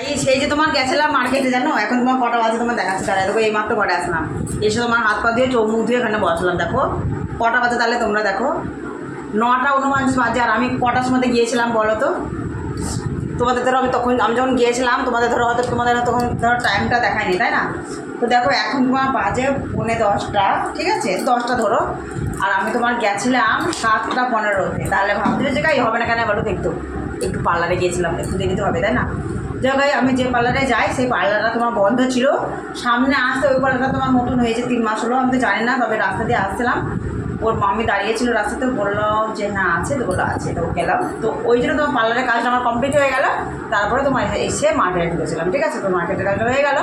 এই সেই যে তোমার গেছিলাম মার্কেটে জানো? এখন তোমার কটা বাজে তোমার দেখাচ্ছে। তারা দেখো, এই মাত্র কটা আসলাম। এসে তোমার হাত পা দিয়ে চোখ মুখ দিয়ে এখানে বসলাম, দেখো। কটা বাজে তাহলে তোমরা দেখো। নটা উনপঞ্চাশ বাজে, আর আমি কটার সময় গিয়েছিলাম, বলো তো? তোমাদের ধরো, আমি তখন, আমি যখন গিয়েছিলাম, তোমাদের ধরো, হয়তো তোমাদের, তখন ধরো টাইমটা দেখায়নি, তাই না? তো দেখো, এখন তোমার বাজে পৌনে দশটা, ঠিক আছে? দশটা ধরো। আর আমি তোমার গেছিলাম সাতটা পনেরোতে। তাহলে ভাবতে যে কাই, হবে না কেন? বলো তো একটু একটু পার্লারে গিয়েছিলাম, একটু দেরি তো হবে, তাই না? হোক, আমি যে পার্লারে যাই সেই পার্লারটা তোমার বন্ধ ছিল। সামনে আসতে ওই পার্লারটা তোমার নতুন হয়েছে তিন মাস হলো আমি তো জানি না তবে রাস্তা দিয়ে আসছিলাম। ওর মামি দাঁড়িয়েছিল রাস্তাতে বলল যে হ্যাঁ আছে। তো বলল আছে তো গেলাম। তো ওই জন্য তোমার পার্লারের কাজটা আমার কমপ্লিট হয়ে গেল। তারপরে তোমার এসে মার্কেটে ঢুকেছিলাম ঠিক আছে? তো মার্কেটের কাজটা হয়ে গেল।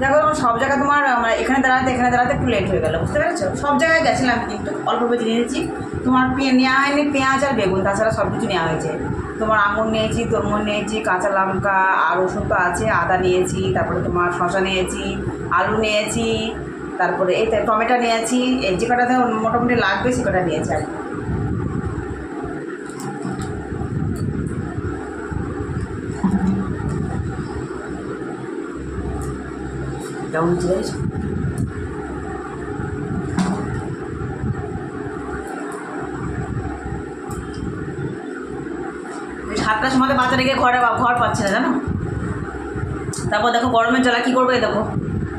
দেখো তোমার সব জায়গায় তোমার মানে এখানে দাঁড়াতে এখানে দাঁড়াতে একটু লেট হয়ে গেলো বুঝতে পেরেছ? সব জায়গায় গেছিলাম কিন্তু অল্প বেশি নিয়েছি তোমার নেওয়া হয়নি পেঁয়াজ আর বেগুন তাছাড়া সব কিছু নেওয়া হয়েছে। তোমার আঙুর নিয়েছি তরমুজ নিয়েছি, কাঁচা লঙ্কা, আর রসুন তো আছে, আদা নিয়েছি, তারপরে তোমার শশা নিয়েছি, আলু নিয়েছি, তারপরে এই টমেটো নিয়েছি, এই যে কটাতে মোটামুটি লাগবে সে কটা নিয়েছি আর কি। কেমন হচ্ছে জানিস? এই সাতটার সময় বাচ্চা রেখে ঘরে ঘর পাচ্ছে না, জানো? তারপর দেখো গরমের জ্বালা কী করবে দেখো?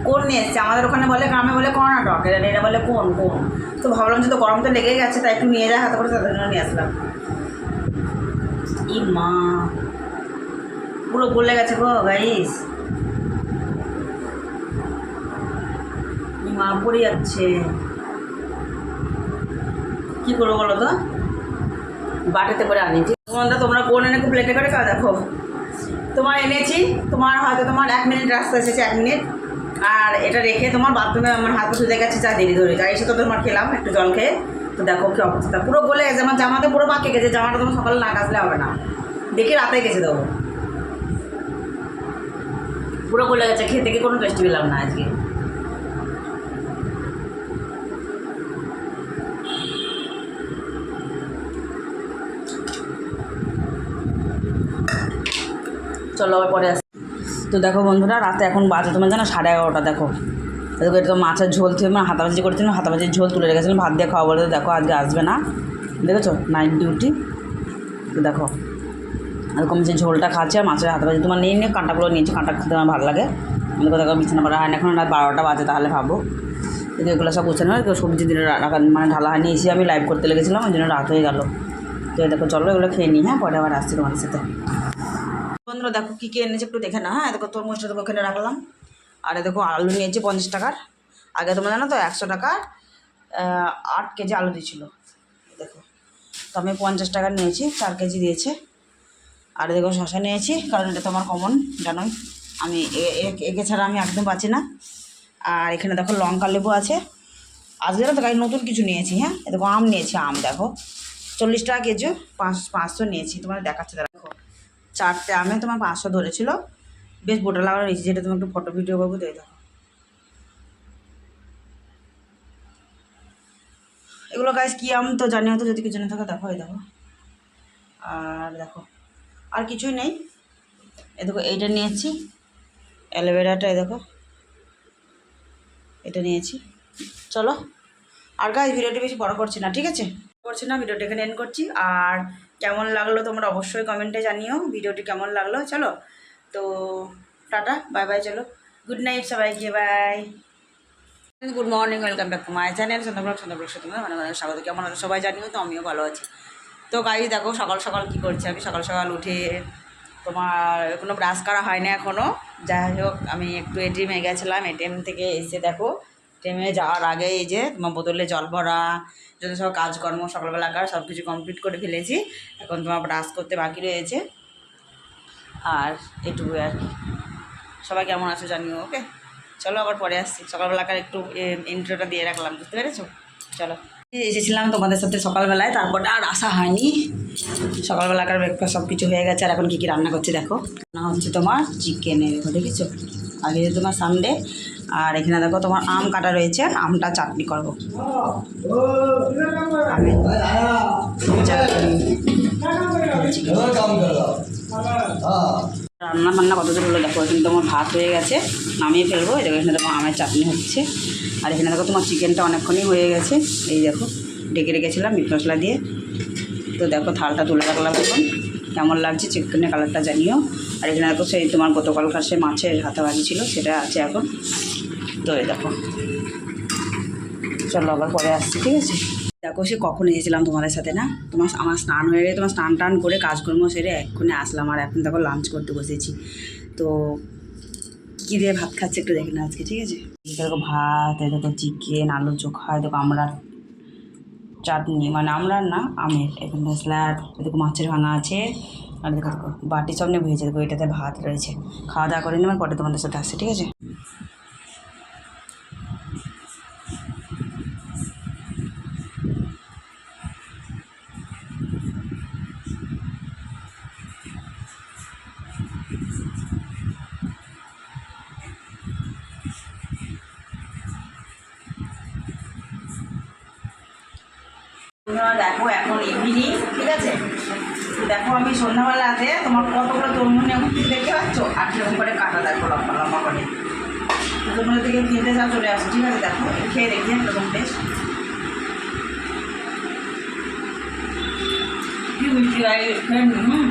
কোন নিয়ে এসছে? আমাদের ওখানে বলে, গ্রামে বলে কর্ণাটক এটা বলে কোন কোন? তো ভাবলাম যে তো গরম তো লেগেই গেছে, তাই একটু নিয়ে যায় হাতে করে তাদের জন্য নিয়ে আসলাম। ই মা, পুরো গলে গেছে গো গাইস মা, পড়ে যাচ্ছে। কী করব বলো তো? বাটিতে করে আনিছি তোমরা তোমরা কোন এনে প্লেটে করে খাওয়া দেখো। তোমার এনেছি, তোমার হয়তো তোমার এক মিনিট রাস্তা এসেছে, এক মিনিট। আর এটা রেখে তোমার বাথরুমে আমার হাত ধুতে গেছে যা দেরি ধরে। যাই এসে তো তোমার খেলাম, একটু জল খেয়ে। তো দেখো, কি অবস্থা। পুরো বলে গেছে, আমার জামাতে পুরো বাকি গেছে, জামাটা তোমার সকালে না কাচলে হবে না। দেখি রাতে গেছে দেবো পুরো গলে গেছে, খেতে গিয়ে কোনো টেস্টি পেলাম না আজকে। চলো আবার পরে আসি। তো দেখো বন্ধুরা, রাতে এখন বাজে তোমার জানো সাড়ে এগারোটা, দেখো। দেখো এটা তো মাছের ঝোল থেকে মানে হাতাবাজি করেছিলাম হাতাবাজির ঝোল তুলে রেখেছিলাম, ভাত দিয়ে খাওয়া বলে দেখো আজকে আসবে না। দেখেছ? নাইট ডিউটি তো দেখো, এরকম যে ঝোলটা খাচ্ছে আর মাছের হাতাবাজি তোমার নিয়ে নিয়ে কাঁটাগুলো নিয়েছি, কাঁটা খেতে আমার ভালো লাগে। দেখো দেখো বিছানা করা হয় না এখন রাত বারোটা বাজে, তাহলে ভাবো। এগুলো সব গুছানো হয় সবজি দিনে রাখা মানে ঢালা হয়নি এসে আমি লাইভ করতে লেগেছিলাম, ওই জন্য রাত হয়ে গেলো। তো দেখো, চলো এগুলো খেয়ে নিই হ্যাঁ? পরে আবার আসছি তোমাদের সাথে। বন্ধুরা দেখো কী কী এনেছে একটু দেখে না হ্যাঁ? দেখো তরমুজটা তোমার ওখানে রাখলাম। আর দেখো আলু নিয়েছে পঞ্চাশ টাকার। আগে তোমরা জানো তো, একশো টাকার আট কেজি আলু দিয়েছিল। দেখো, তো আমি পঞ্চাশ টাকার নিয়েছি, চার কেজি দিয়েছে। আর দেখো শশা নিয়েছি, কারণ এটা তোমার কমন জানোই। আমি একে ছাড়া আমি একদম পাচ্ছি না। আর এখানে দেখো লঙ্কা লেবু আছে। আজকে তো গাড়ি নতুন কিছু নিয়েছি হ্যাঁ? দেখো আম নিয়েছি, আম দেখো। চল্লিশ টাকা কেজি, পাঁচ, পাঁচশো নিয়েছি তোমার দেখাচ্ছে দেখো চারটে আমে তোমার পাঁচশো ধরেছিল। বেশ, বোটা লাগানো নিয়েছি যেটা তোমার একটু ফটো ভিডিও করব, দিয়ে দেখো এগুলো গাছ কী আম তো জানি হয়তো যদি কিছু না থাকে দেখো দেখো। আর দেখো, আর কিছুই নেই। এ দেখো, এইটা নিয়েছি। অ্যালোভেরাটা, এই দেখো। এটা নিয়েছি। চলো। আর গাছ ভিডিওটি বেশি বড় করছি না, ঠিক আছে? করছি না, ভিডিওটা এখানে এন্ড করছি। আর কেমন লাগল তোমরা অবশ্যই কমেন্টে জানিও, ভিডিওটি কেমন লাগল, চলো। তো, টাটা, বাই বাই, চলো। গুড নাইট সবাইকে bye good morning welcome back to my channel Chandrablog Chandrablog সাথে মানে মানে স্বাগত। কেমন আছে সবাই জানিও তো, আমিও ভালো আছি। তো গাড়ি দেখো, সকাল সকাল কী করছি আমি? সকাল সকাল উঠে তোমার কোনো ব্রাশ করা হয় না এখনও যাই হোক, আমি একটু এটিএমে গেছিলাম এটিএম থেকে এসে দেখো এটিএমে যাওয়ার আগে এই যে তোমার বোতলে জল ভরা, যত সব কাজকর্ম সকালবেলাকার সব কিছু কমপ্লিট করে ফেলেছি। এখন তোমার ব্রাশ করতে বাকি রয়েছে। আর এটুকু আর কি। সবাই কেমন আছো জানিও ওকে চলো আবার পরে আসছি। সকালবেলাকার একটু ইন্ট্রোটা দিয়ে রাখলাম, বুঝতে পেরেছ? চলো। এসেছিলাম তোমাদের সাথে সকালবেলায়, তারপর আর আসা হয়নি। সকালবেলাকার ব্রেকফাস্ট সব কিছু হয়ে গেছে, আর এখন কী কী রান্না করছি দেখো। না হচ্ছে তোমার চিকেনের দেখো দেখেছ? আগে তোমার সানডে আর এখানে দেখো তোমার আম কাটা রয়েছে, আমটা চাটনি করব। রান্না বান্না কত দূর হলো দেখো, এখানে তোমার ভাত হয়ে গেছে, নামিয়ে ফেলব, এই দেখো এখানে তোমার আমের চাটনি হচ্ছে। আর এখানে দেখো তোমার চিকেনটা অনেকক্ষণই হয়ে গেছে, এই দেখো, ডেকে রেখেছিলাম মিট মশলা দিয়ে। তো দেখো থালটা তুলে রাখলাম এখন, কেমন লাগছে, চিকেনের কালারটা জানিও। আর এখানে দেখো সেই তোমার গতকালকার সে মাছের হাতে ভাজি ছিল, সেটা আছে এখন। তো এই দেখো। চলো আবার পরে আসছি, ঠিক আছে? দেখো সে কখন এসেছিলাম তোমাদের সাথে, না? তোমার আমার স্নান হয়ে গেছে, তোমার স্নান টান করে কাজকর্ম সেরে এক্ষুনি আসলাম আর এখন দেখো লাঞ্চ করতে বসেছি। তো কী দিয়ে ভাত খাচ্ছে একটু দেখে না আজকে, ঠিক আছে? দেখো ভাত দেখো চিকেন আলু চোখা দেখো আমরা চাটনি মানে আমরা না, আমের, এখানে স্যালাড দেখো মাছের ভাঙা আছে। আর দেখো, বাটি সব নিয়ে ভেজে দেবো এটাতে ভাত রয়েছে। খাওয়া দাওয়া করে নেবার পরে তোমাদের সাথে আসছি, ঠিক আছে? তোমরা দেখো এখন ইভিনিং ঠিক আছে? দেখো আমি সন্ধ্যাবেলাতে তোমার কতগুলো তরমুজ নেব দেখতে পাচ্ছ? আর কীরকম করে কাটা দেখো লম্বা লম্বা করে। তোমরা থেকে কিনতে যাও, চলে আসো, ঠিক আছে? দেখো খেয়ে দেখি এরকম টেস্ট কি হুম।